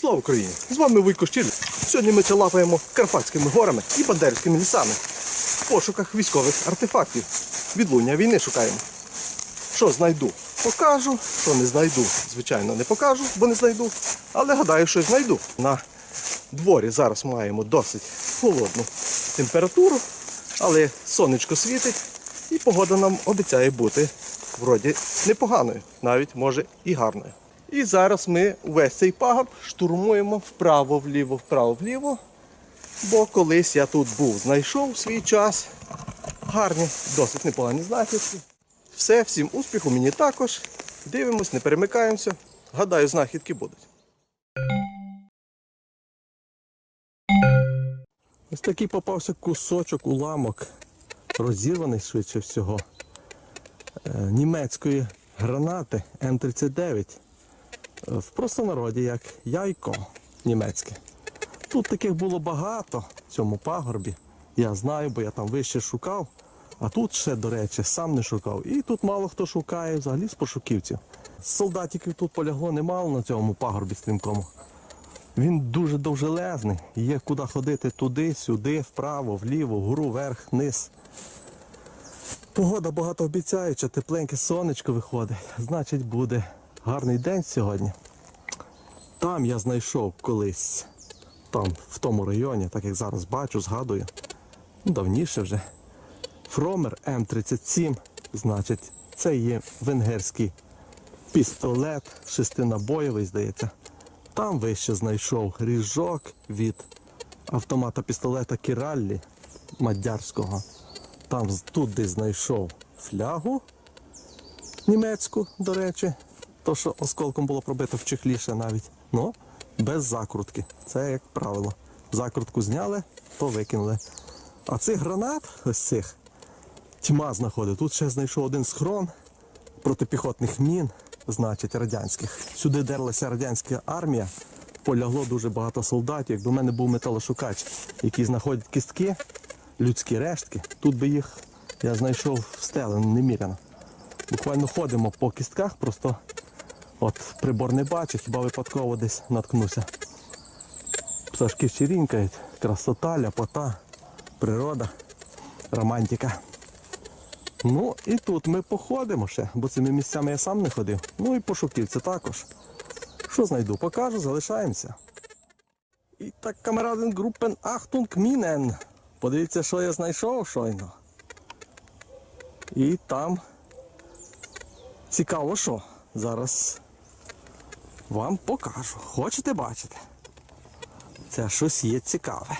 Слава Україні! З вами Вуйко Щіль. Сьогодні ми лапаємо Карпатськими горами і Бандерськими лісами в пошуках військових артефактів. Відлуння війни шукаємо. Що знайду? Покажу, що не знайду. Звичайно, не покажу, бо не знайду. Але гадаю, що знайду. На дворі зараз маємо досить холодну температуру, але сонечко світить і погода нам обіцяє бути вроді непоганою, навіть може і гарною. І зараз ми весь цей пагорб штурмуємо вправо-вліво, вправо-вліво. Бо колись я тут був, знайшов свій час. Гарні, досить непогані знахідки. Все, всім успіху, мені також. Дивимось, не перемикаємося. Гадаю, знахідки будуть. Ось такий попався кусочок, уламок, розірваний швидше всього. е, Німецької гранати М39. В простонароді як яйко німецьке. Тут таких було багато в цьому пагорбі. Я знаю, бо я там вище шукав. А тут ще, до речі, сам не шукав. І тут мало хто шукає взагалі з пошуківців. Солдатиків тут полягло немало на цьому пагорбі стрімкому. Він дуже довжелезний. Є куди ходити туди, сюди, вправо, вліво, вгору, вверх, вниз. Погода багатообіцяюча, тепленьке сонечко виходить. Значить, буде гарний день сьогодні. Там я знайшов колись, там, в тому районі, так як зараз бачу, згадую. Ну, давніше вже. Фромер М37, значить, це є венгерський пістолет, шестинабоєвий, здається. Там вище знайшов ріжок від автомата пістолета Кіраллі Мадярського. Там тут десь знайшов флягу німецьку, до речі. То, що осколком було пробито в чехліше навіть. Ну, без закрутки. Це як правило. Закрутку зняли, то викинули. А цих гранат, ось цих, тьма знаходить. Тут ще знайшов один схрон протипіхотних мін, значить, радянських. Сюди дерлася радянська армія, полягло дуже багато солдатів. Якби в мене був металошукач, який знаходить кістки, людські рештки, тут би їх я знайшов стелено неміряно. Буквально ходимо по кістках, просто от прибор не бачу, хіба випадково десь наткнуся. Пташки щирінькають, красота, ляпота, природа, романтика. Ну і тут ми походимо ще, бо цими місцями я сам не ходив. Ну і по шуківці також. Що знайду, покажу, залишаємося. І так, камераден групен Ахтунг Мінен. Подивіться, що я знайшов щойно. І там цікаво що. Зараз вам покажу. Хочете бачити? Це щось є цікаве.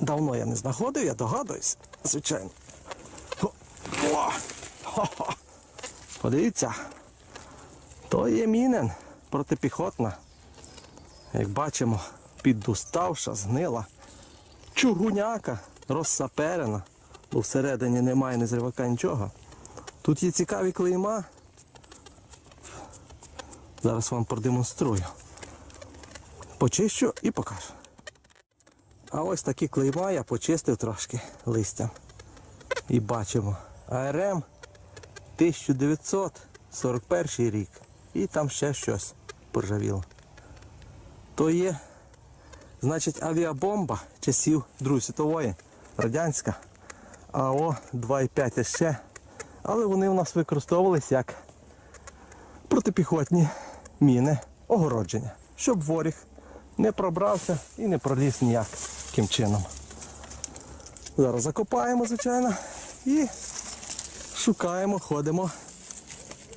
Давно я не знаходив, я догадуюсь, звичайно. Подивіться. То є мінен протипіхотна. Як бачимо, підуставша, згнила. Чугуняка, розсаперена. Бо всередині немає ні зривака нічого. Тут є цікаві клейма. Зараз вам продемонструю. Почищу і покажу. А ось такі клейма я почистив трошки листям. І бачимо АРМ 1941 рік. І там ще щось поржавіло. То є, значить, авіабомба часів Другої світової, радянська. АО 2,5 ще. Але вони у нас використовувались як протипіхотні міни огородження, щоб воріг не пробрався і не проліз ніяким чином. Зараз закопаємо, звичайно, і шукаємо, ходимо,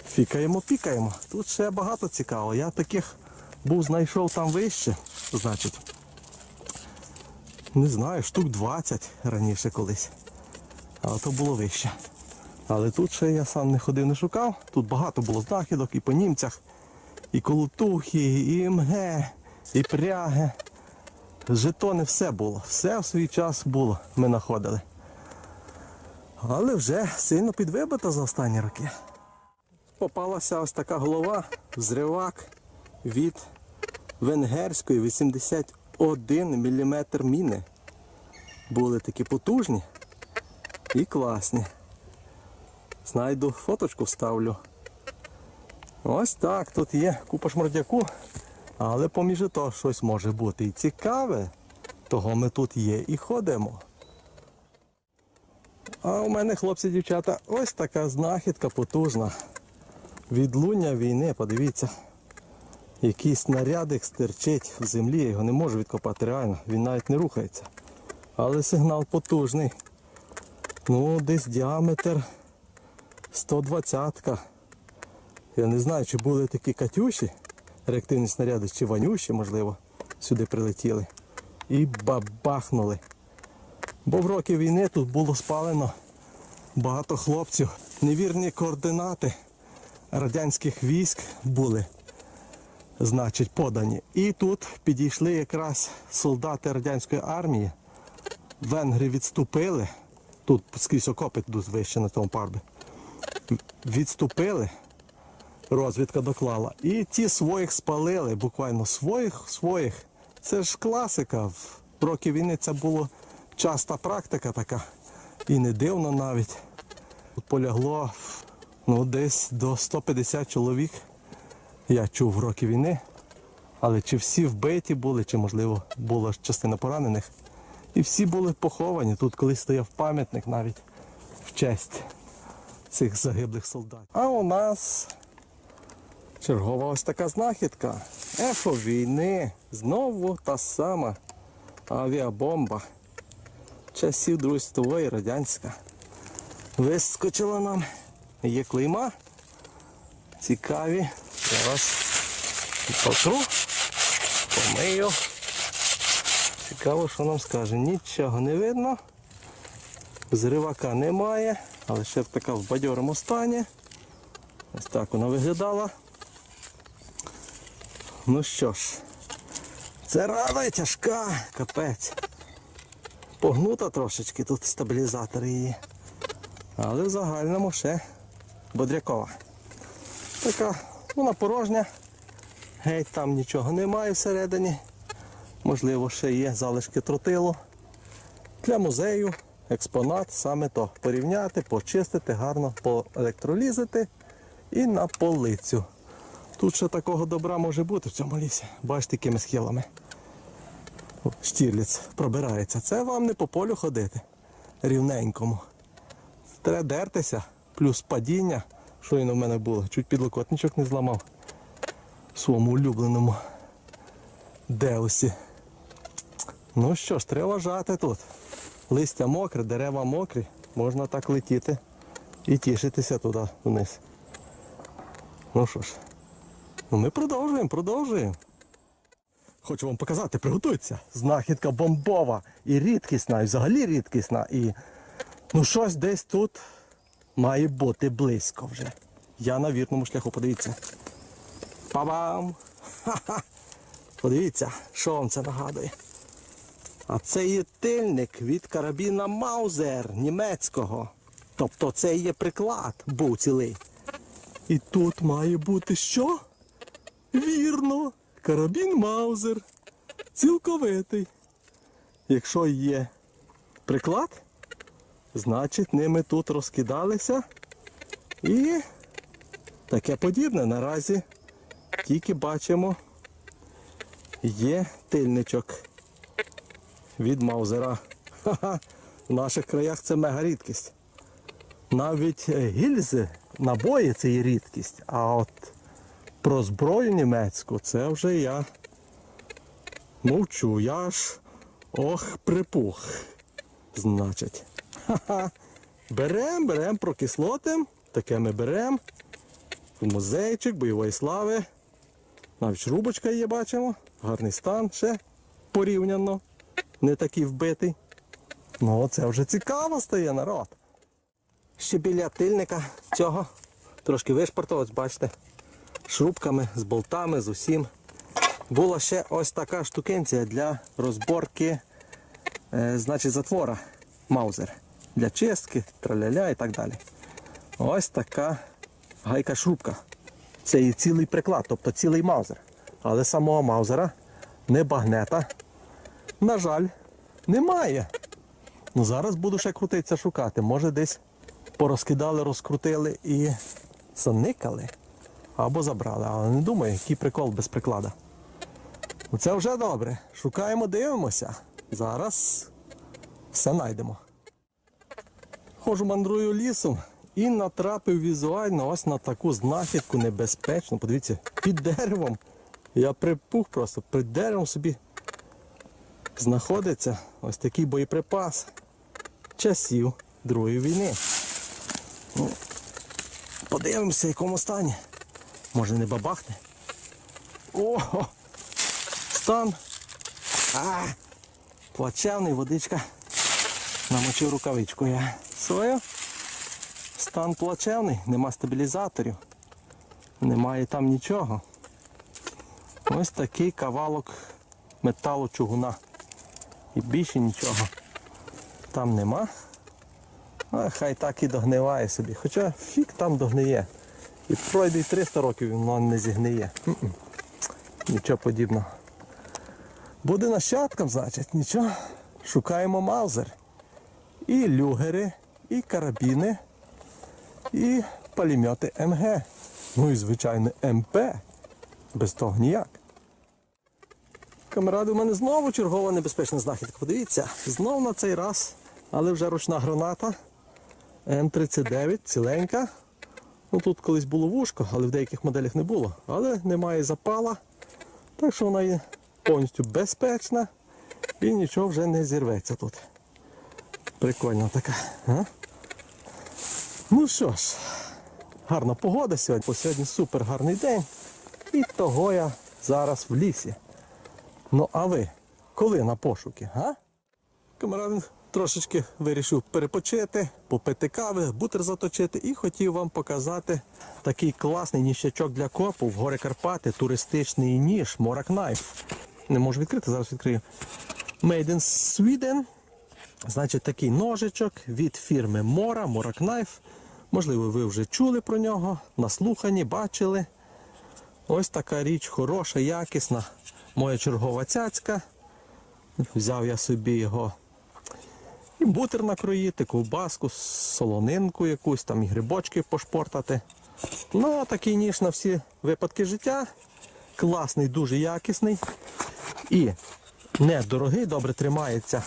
фікаємо, пікаємо. Тут ще багато цікавого. Я таких був знайшов там вище, значить. Не знаю, штук 20 раніше колись. Але то було вище. Але тут ще я сам не ходив, не шукав. Тут багато було знахідок і по німцях, і колотухи, і МГ, і пряги. Жетони все було. Все в свій час було, ми знаходили. Але вже сильно підвибита за останні роки. Попалася ось така голова, взривак від венгерської 81 мм міни. Були такі потужні і класні. Знайду фоточку вставлю. Ось так, тут є купа шмордяку. Але поміж того щось може бути і цікаве. Того ми тут є і ходимо. А у мене, хлопці, дівчата, ось така знахідка потужна. Відлуння війни, подивіться. Якийсь снарядик стерчить в землі, його не можу відкопати реально, він навіть не рухається. Але сигнал потужний. Ну, десь діаметр 120-ка. Я не знаю, чи були такі катюші, реактивні снаряди, чи ванюші, можливо, сюди прилетіли. І бабахнули. Бо в роки війни тут було спалено багато хлопців. Невірні координати радянських військ були, значить, подані. І тут підійшли якраз солдати радянської армії. Венгри відступили. Тут скрізь окопи тут вище на тому парбі. Відступили, розвідка доклала. І ті своїх спалили, буквально своїх, своїх. Це ж класика. В роки війни це було часта практика така. І не дивно навіть. Полягло ну, десь до 150 чоловік. Я чув в роки війни. Але чи всі вбиті були, чи можливо була частина поранених. І всі були поховані. Тут колись стояв пам'ятник навіть в честь цих загиблих солдатів. А у нас чергова ось така знахідка. Ехо війни. Знову та сама авіабомба. Часів Другої світової радянська. Вискочила нам. Є клейма. Цікаві. Зараз потру, помию. Цікаво, що нам скаже. Нічого не видно. Зривака немає, але ще така в бадьорому стані. Ось так вона виглядала. Ну що ж, це рада тяжка, капець. Погнута трошечки тут стабілізатор її. Але в загальному ще бодрякова. Така, вона порожня. Геть там нічого немає всередині. Можливо, ще є залишки тротилу. Для музею експонат саме то. Порівняти, почистити, гарно поелектролізити і на полицю. Тут ще такого добра може бути в цьому лісі. Бачите, якими схилами. О, Штірліц пробирається. Це вам не по полю ходити рівненькому. Треба дертися, плюс падіння, що і в мене було. Чуть підлокотничок не зламав в своєму улюбленому деусі. Ну що ж, треба вважати тут. Листя мокре, дерева мокрі, можна так летіти і тішитися туди вниз. Ну що ж, ми продовжуємо, продовжуємо. Хочу вам показати, приготуйтеся. Знахідка бомбова і рідкісна, і взагалі рідкісна. І ну щось десь тут має бути близько вже. Я на вірному шляху, подивіться. Па-бам! Ха-ха! Подивіться, що вам це нагадує. А це є тильник від карабіна Маузер німецького. Тобто це є приклад, був цілий. І тут має бути що? Вірно, карабін Маузер. Цілковитий. Якщо є приклад, значить ними тут розкидалися. І таке подібне. Наразі тільки бачимо, є тильничок від Маузера. Ха-ха. В наших краях це мега рідкість. Навіть гільзи, набої це є рідкість. А от про зброю німецьку це вже я мовчу. Я ж ох припух. Значить. Ха-ха. Берем, берем, прокислотим. Таке ми берем. В музейчик бойової слави. Навіть шрубочка є, бачимо. Гарний стан ще порівняно. Не такий вбитий. Ну, це вже цікаво стає народ. Ще біля тильника цього трошки вишпортував, бачите, шрубками, з болтами, з усім. Була ще ось така штукенція для розборки е, значить, затвора Маузер. Для чистки, траляля і так далі. Ось така гайка-шрубка. Це і цілий приклад, тобто цілий маузер. Але самого маузера, не багнета, на жаль, немає. Ну зараз буду ще крутитися шукати. Може десь порозкидали, розкрутили і заникали або забрали. Але не думаю, який прикол без приклада. Це вже добре. Шукаємо, дивимося. Зараз все знайдемо. Ходжу мандрую лісом і натрапив візуально ось на таку знахідку небезпечну. Подивіться, під деревом. Я припух просто, під деревом собі знаходиться ось такий боєприпас часів Другої війни. Ну, подивимося, в якому стані. Може не бабахне. О! Стан. А, плачевний водичка. Намочив рукавичку я свою. Стан плачевний, нема стабілізаторів. Немає там нічого. Ось такий кавалок металу чугуна. І більше нічого там нема. А хай так і догниває собі. Хоча фік там догниє. І пройде й 300 років, воно не зігниє. Нічого подібного. Буде нащадком, значить, нічого. Шукаємо маузер. І люгери, і карабіни, і пулемети МГ. Ну і звичайно МП. Без того ніяк. Камеради, у мене знову чергова небезпечна знахідка. Подивіться, знов на цей раз, але вже ручна граната. М39, ціленька. Ну тут колись було вушко, але в деяких моделях не було. Але немає запала. Так що вона є повністю безпечна і нічого вже не зірветься тут. Прикольна така. А? Ну що ж, гарна погода сьогодні, бо сьогодні супер гарний день. І того я зараз в лісі. Ну а ви коли на пошуки, га? Камеран трошечки вирішив перепочити, попити кави, бутер заточити і хотів вам показати такий класний ніщачок для копу в гори Карпати, туристичний ніж Morak Knife. Не можу відкрити, зараз відкрию. Made in Sweden. Значить, такий ножичок від фірми Mora, Morak Knife. Можливо, ви вже чули про нього, наслухані, бачили. Ось така річ хороша, якісна. Моя чергова цяцька. Взяв я собі його. І бутер накроїти, ковбаску, солонинку якусь, там і грибочки пошпортати. Ну, такий ніж на всі випадки життя. Класний, дуже якісний. І недорогий, добре тримається.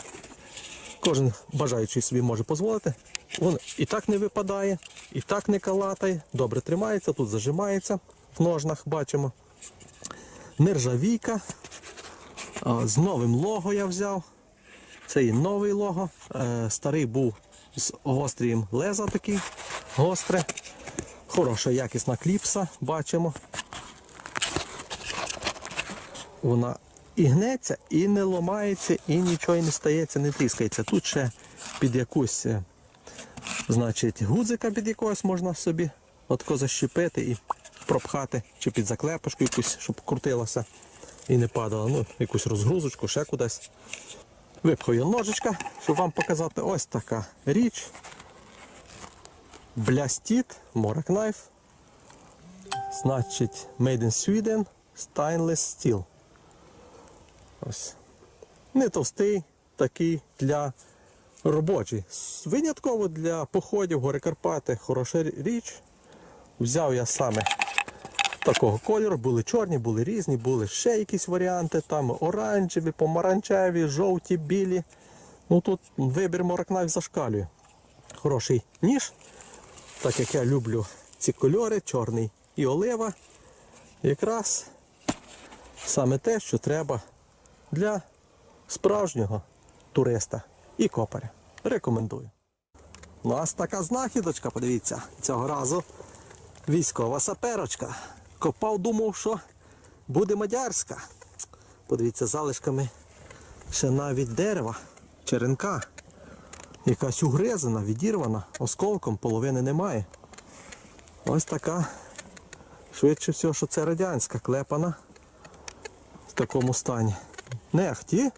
Кожен бажаючий собі може дозволити. Він і так не випадає, і так не калатає, добре тримається, тут зажимається в ножнах, бачимо. Нержавійка. З новим лого я взяв. Це і новий лого. Е, Старий був з гострим леза такий гостре. Хороша якісна кліпса, бачимо. Вона і гнеться, і не ламається, і нічого не стається, не тріскається. Тут ще під якусь, е, значить, гудзика під якогось можна собі отко защепити і пропхати, чи під заклепочку якусь, щоб крутилося і не падало. Ну, якусь розгрузочку, ще кудись. Випхаю ножичка, щоб вам показати ось така річ. Блястіт, Morak Knife. Значить, Made in Sweden, Stainless Steel. Ось. Не товстий, такий для робочий. Винятково для походів, гори Карпати, хороша річ. Взяв я саме такого кольору, були чорні, були різні, були ще якісь варіанти, там оранжеві, помаранчеві, жовті, білі. Ну тут вибір моракнайф зашкалює. Хороший ніж, так як я люблю ці кольори, чорний і олива. Якраз саме те, що треба для справжнього туриста і копаря. Рекомендую. У нас така знахідочка, подивіться, цього разу військова саперочка. Копав, думав, що буде мадярська. Подивіться, залишками ще навіть дерева, черенка. Якась угризана, відірвана, осколком половини немає. Ось така. Швидше всього, що це радянська клепана в такому стані. Не ахті,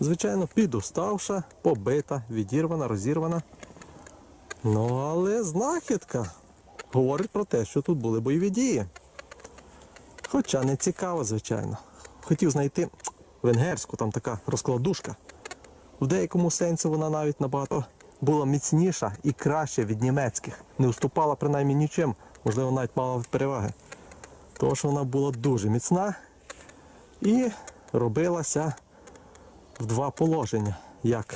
звичайно, підуставша, побита, відірвана, розірвана. Ну, але знахідка говорить про те, що тут були бойові дії. Хоча не цікаво, звичайно. Хотів знайти венгерську, там така розкладушка. В деякому сенсі вона навіть набагато була міцніша і краща від німецьких. Не уступала принаймні нічим, можливо, навіть мала переваги. Що вона була дуже міцна і робилася в два положення, як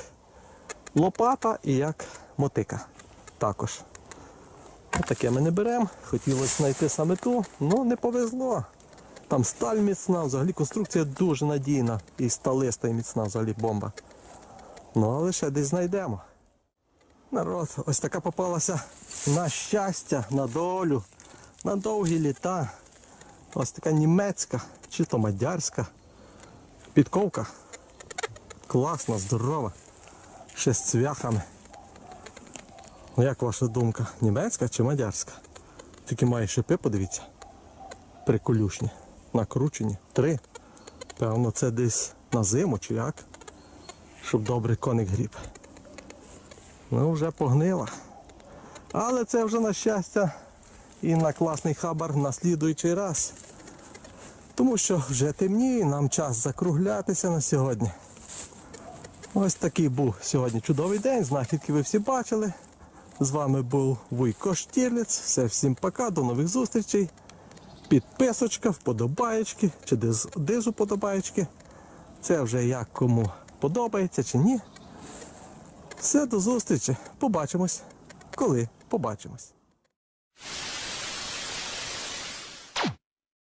лопата і як мотика. Також. Таке ми не беремо. Хотілося знайти саме ту, але не повезло. Там сталь міцна, взагалі конструкція дуже надійна і сталиста і міцна взагалі бомба. Ну, але ще десь знайдемо. Народ, ось така попалася на щастя, на долю, на довгі літа. Ось така німецька чи то мадярська підковка. Класна, здорова. Ще з цвяхами. Ну як ваша думка? Німецька чи мадярська? Тільки має шипи, подивіться. Приколюшні. Накручені. Три. Певно, це десь на зиму чи як. Щоб добре коник гріб. Ну, вже погнила. Але це вже на щастя і на класний хабар на слідуючий раз. Тому що вже темніє, нам час закруглятися на сьогодні. Ось такий був сьогодні чудовий день. Знахідки ви всі бачили. З вами був Вуйко Штірліц. Все, всім пока, до нових зустрічей. Підписочка, вподобаєчки, чи дизу подобаєчки. Це вже як кому подобається чи ні. Все, до зустрічі. Побачимось. Коли побачимось.